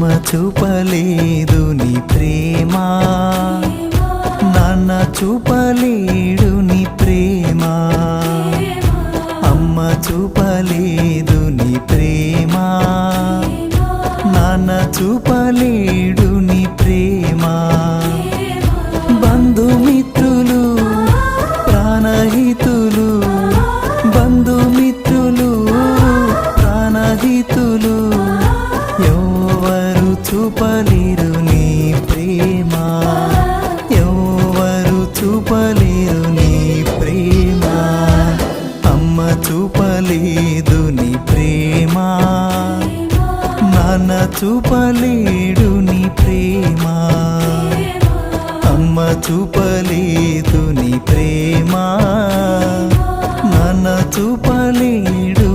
అమ్మ చూపలేదు నీ ప్రేమ. నాన్న చూపలేడు నీ ప్రేమ. అమ్మ చూపలేదు నీ ప్రేమ. నాన్న చూపలేడు నీ ప్రేమ. బంధుమిత్రులు ప్రాణహితులు బంధుమిత్రులు ప్రాణహితులు ఎవరు చూపలేరు నీ ప్రేమ. ఎవరు చూపలేరు నీ ప్రేమ. అమ్మ చూపలేదు నీ ప్రేమ. నాన్న చూపలేడు నీ ప్రేమ. అమ్మ చూపలేదు నీ ప్రేమ. నాన్న చూపలేడు